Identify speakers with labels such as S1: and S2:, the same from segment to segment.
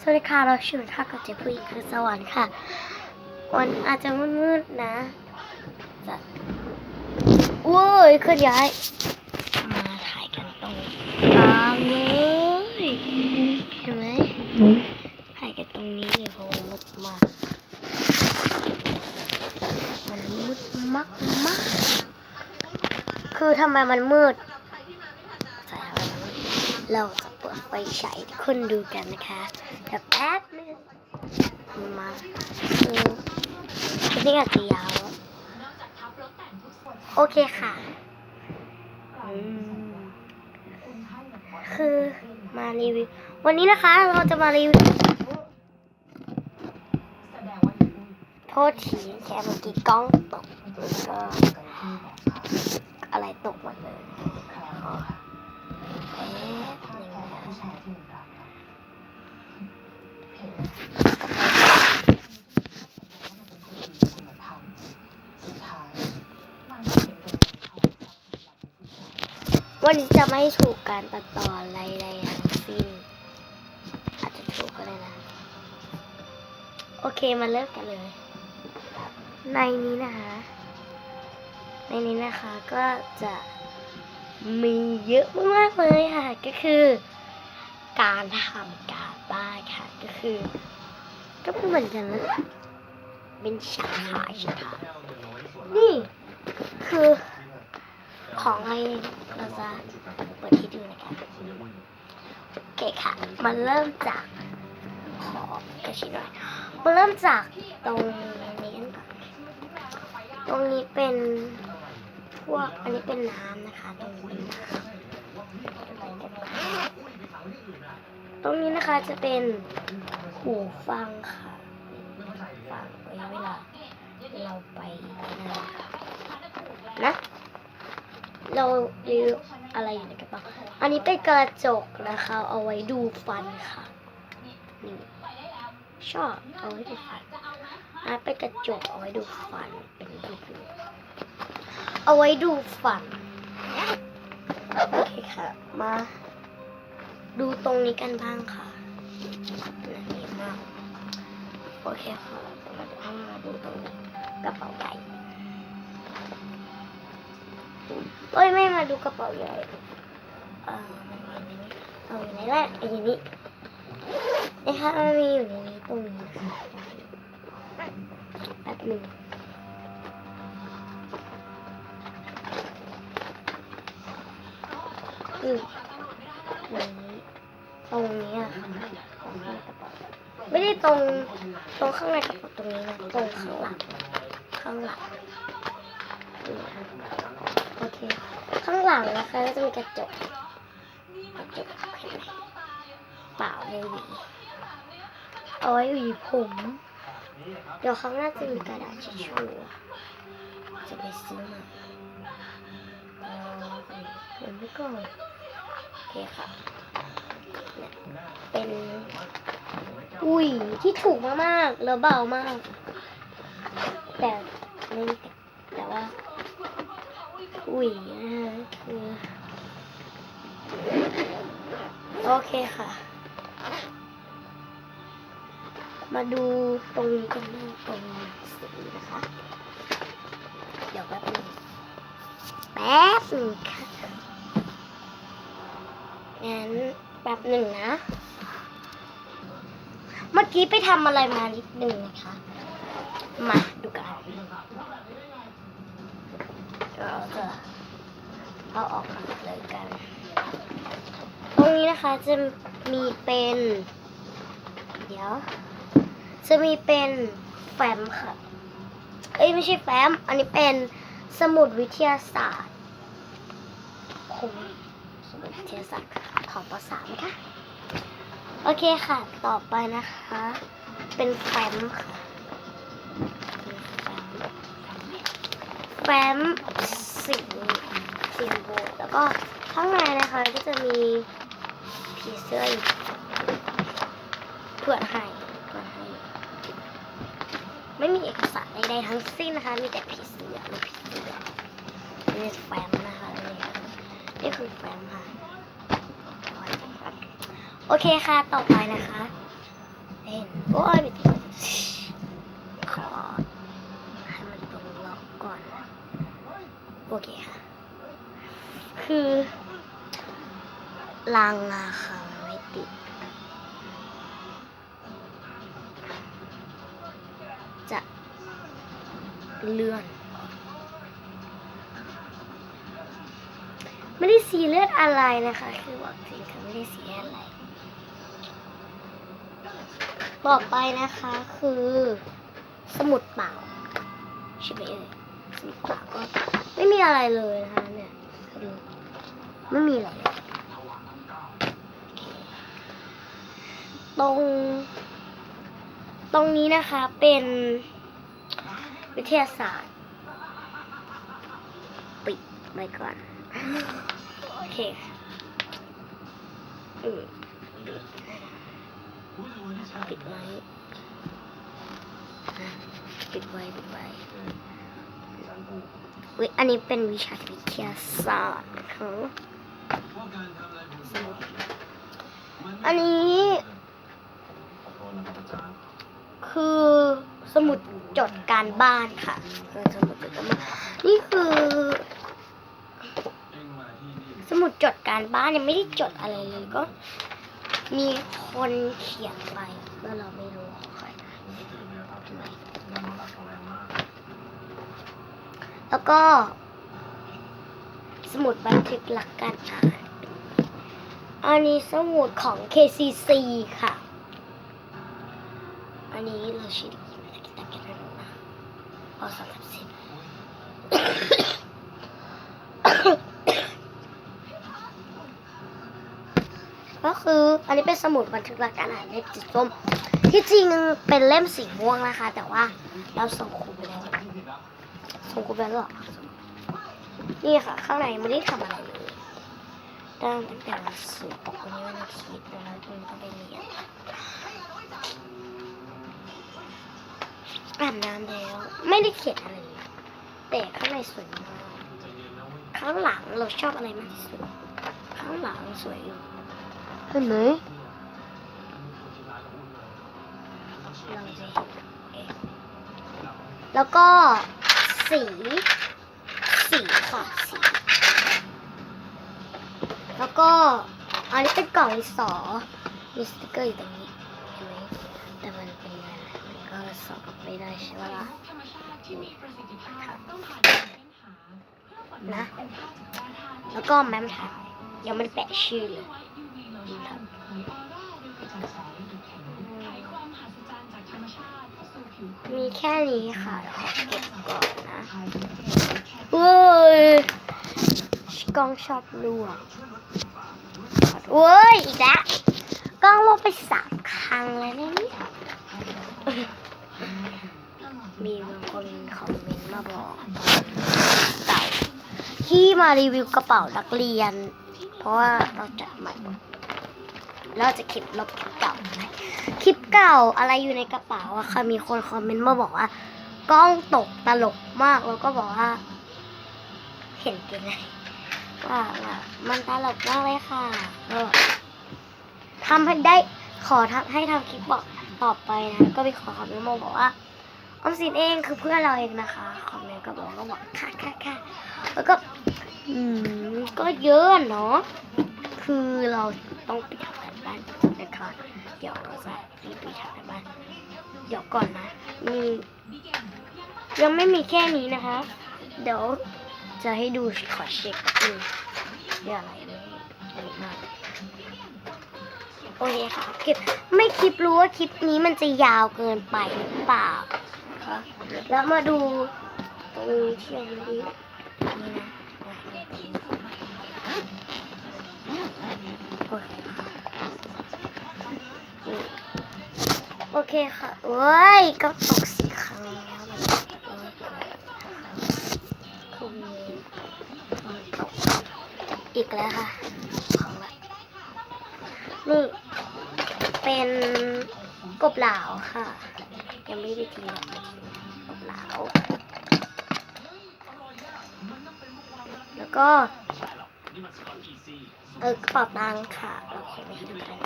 S1: สวัสดีค่ะเราชื่อท่ากับเจผู้หญิงคือสวรรค์ค่ะ วันอาจจะมืดๆนะจะโว้ยเคลื่อนย้าย มาถ่ายกันตรงกลางเลยเห็นไหมถ่ายกันตรงนี้เลยเพราะมืดมากมันมืดมากมากๆคือทำไมมันมืดใส่อะไรมันมืดเราจะ เปิดไฟฉายให้คนดูกันนะคะแต่แป๊บนึงมาคือคลิปนี้อาจจะยาวโอเคค่ะ คือมารีวิว วันนี้นะคะเราจะมารีวิวโทษทีแค่เมื่อกี้กล้องตกก็อะไรตกหมดเลย ขอแป๊บนึงนะวันนี้จะไม่ถูกการตัดต่ออะไรใดทั้งสิ้น อาจจะถูกก็ได้นะ โอเคมาเริ่มกันเลย ในนี้นะคะ ในนี้นะคะก็จะมีเยอะมากๆเลยค่ะ ก็คือ การทำการบ้านค่ะ ก็คือ ก็เหมือนกันนะเป็นฉากขายฉากนี่ คือ ของอะไรเราจะเปิดให้ดูนะคะโอเคค่ะ มันเริ่มจากขอกระชิบหน่อยมันเริ่มจากตรงนี้กันก่อนตรงนี้เป็นพวกอันนี้เป็นน้ำนะคะ ตรงนี้เป็นน้ำ ตรงนี้นะคะจะเป็นหูฟังค่ะฟังไว้เวลาเราไปนั่นค่ะนะเราเรียอะไรอยู่ในกระเป๋าอันนี้เป็นกระจกนะคะ เอาไว้ดูฟันค่ะนี่ชอบเอาไว้ดูฟันอันเป็นกระจกเอาไว้ดูฟันเป็นรูปเอาไว้ดูฟันโอเคค่ะมา ดูตรงนี้กันบ้างค่ะน่าดีมาก โอเคค่ะเราจะมาดูตรงนี้กระเป๋าใหญ่เอ้ยไม่มาดูกระเป๋าใหญ่เออมันอยู่ในนี้เอาอยู่ในแรกไอ้อยู่นี่นะคะมันมีอยู่ในนี้ตรงนี้แป๊บหนึ่งอืม ตรงนี้อะค่ะของข้างกระเป๋าไม่ได้ตรงตรงข้างในกระเป๋าตรงนี้นะตรงข้างหลังข้างหลังโอเคข้างหลังนะคะก็จะมีกระจกกระจกเห็นไหมเปล่าเลยหวีเอาไว้หวีผม เดี๋ยวข้างหน้าจะมีกระดาษทิชชู่จะไปซื้อมาเอาไปเดี๋ยวไม่ก่อนโอเคค่ะ เนี่ยเป็นอุ้ยที่ถูกมากๆแล้วเบามาก แต่ไม่แต่ว่า อุ้ยคือโอเคค่ะ มาดูตรงนี้กันตรงสีนะคะ เดี๋ยวแป๊บนึงแป๊บหนึ่งค่ะงั้น แป๊บหนึ่งนะ เมื่อกี้ไปทำอะไรมานิดหนึ่งนะคะ มาดูกันเราจะเอาออกมาเลยกัน ตรงนี้นะคะจะมีเป็น เดี๋ยว จะมีเป็นแฟ้มค่ะ เอ้ยไม่ใช่แฟ้ม อันนี้เป็นสมุดวิทยาศาสตร์ผมสมุด วิทยาศาสตร์ของภาษาไหมคะ โอเคค่ะ ต่อไปนะคะ เป็นแฟ้มค่ะแฟ้มแฟ้มสีสีชมพูแล้วก็ข้างในนะคะก็จะมีผีเสื้อเพื่อให้เพื่อให้ไม่มีเอกสารใดๆทั้งสิ้นนะคะ มีแต่ผีเสื้อลูกผีเสื้อนี่แฟ้มนะคะนี่คือแฟ้มค่ะ โอเคค่ะ ต่อไปนะคะเห็นโอ้ยขอให้มันตรงล็อกก่อน โอเคค่ะ คือรางอะค่ะมันไม่ติด จะเลื่อน ไม่ได้ซีเรียสอะไรนะคะ คือวัคซีนค่ะไม่ได้ซีเรียสอะไร ต่อไปนะคะคือ สมุดเปล่าใช่ไหมเอ่ยสมุดเปล่าก็ไม่มีอะไรเลยนะคะเนี่ยดูไม่มีอะไรเลยตรง ตรงนี้นะคะเป็นวิทยาศาสตร์ ปิดไว้ก่อน โอเค อืม ปิดไว้ปิดไว้ปิดไว้เว้ยอันนี้เป็นวิชาวิทยาศาสตร์นะคะอันนี้ คือสมุดจดการบ้านค่ะคือสมุดจดการบ้านนี่คือ สมุดจดการบ้านยังไม่ได้จดอะไรเลยก็ มีคนเขียนไปแล้วเราไม่รู้ใครแล้วก็ สมุดบันทึกหลักการอ่าน อันนี้สมุดของ KCC ค่ะ อันนี้เราชิดกินตะกินตะกินนะเอาสองสามสิบ คือ อันนี้เป็นสมุดบันทึกหลักการอ่านเล่มสีส้ม ที่จริงเป็นเล่มสีม่วงนะคะ แต่ว่าเราส่งครูไปแล้วส่งครูไปแล้วหรอนี่ค่ะ ข้างในไม่ได้ทำอะไรเลยตั้งแต่วันศุกร์วันนี้วันอาทิตย์แล้ววันนี้ต้องไปเรียนอาบน้ำแล้ว ไม่ได้เขียนอะไรเลยแต่ข้างในสวยมากข้างหลังเราชอบอะไรมากที่สุด ข้างหลังสวยอยู่ เห็นไหมเราจะเห็นแล้วก็สี สีค่ะสี แล้วก็อันนี้เป็นกล่องสอมีสติกเกอร์อยู่ตรงนี้เห็นไหมแต่มันเป็นงานมันก็สอบไม่ได้ใช่ไหมล่ะนะ แล้วก็แมมถ่ายยังไม่แปะชื่อเลย ครับมีแค่นี้ค่ะเดี๋ยวขอเก็บก่อนนะเว้ยกล้องชอบรั่วเว้ย อีกแล้วกล้องรั่วไปสามครั้งแล้วเนี่ยมีบางคนคอมเมนต์มาบอกเต่าที่มารีวิวกระเป๋านักเรียน เพราะว่าเราจัดใหม่หมด เราจะคลิปลบคลิปเก่าไปคลิปเก่าอะไรอยู่ในกระเป๋าอะค่ะมีคนคอมเมนต์มาบอกว่ากล้องตกตลกมากแล้วก็บอกว่า เห็นเป็นไงว่าว่ามันตลกมากเลยค่ะก็ทำให้ได้ขอทำให้ทำคลิปบอกต่อไปนะก็มีขอคอมเมนต์มาบอกว่าออมสินเองคือเพื่อนเราเองนะคะคอมเมนต์ก็บอกก็บอกค่ะค่ะค่ะแล้วก็ อืมก็เยอะเนาะคือเราต้องไปทำกัน บ้านนะคะเดี๋ยวเราจะรีบไปทำกันบ้านเดี๋ยวก่อนนะมียังไม่มีแค่นี้นะคะ เดี๋ยวจะให้ดูขอเช็คดูเรื่องอะไรไม่ไม่มากโอเคค่ะคลิปไม่คลิปรู้ว่าคลิปนี้มันจะยาวเกินไปหรือเปล่าคะแล้วมาดูตรงนี้ที่ยังไม่ได้นี่นะโอเค โอเคค่ะเว้ยก็ตกสี่ครั้งแล้วมันคือมันตกอีกแล้วค่ะของละนี่เป็นกบเหลาค่ะ ยังไม่ได้ทีกบเหลาแล้วก็เออกระเป๋าตังค่ะ เราคงไม่ให้ดูกัน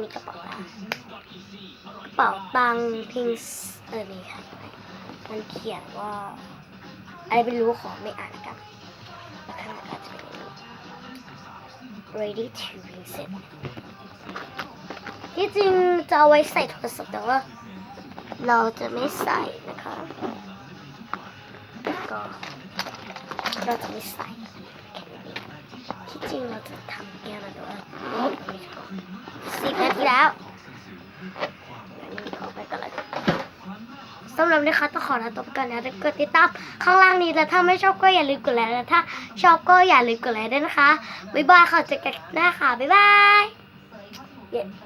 S1: มีกระเป๋าตังกระเป๋าตังพิงเออนี่ค่ะมันเขียนว่าอะไรไม่รู้ขอไม่อ่านกันแล้วข้างหลังก็จะเป็น ready to reset ที่จริงจะเอาไว้ใส่โทรศัพท์แต่ว่าเราจะไม่ใส่นะคะก็เราจะไม่ใส่ที่จริงเราจะทำแก้วนะแต่ว่าไม่ทำสิบนาทีแล้วอั นนี้ขอไปก่อนละสำหรับนี้ค่ะต้องขอลาตัวไปก่อนนะกดติดตามข้างล่างนี้แล้วถ้าไม่ชอบก็อย่าลืมกดไลค์แล้วถ้า ชอบก็อย่าลืมกดไลค์ด้วยนะคะบ๊ายบายค่ะเจอกันหน้าค่ะบ๊ายบาย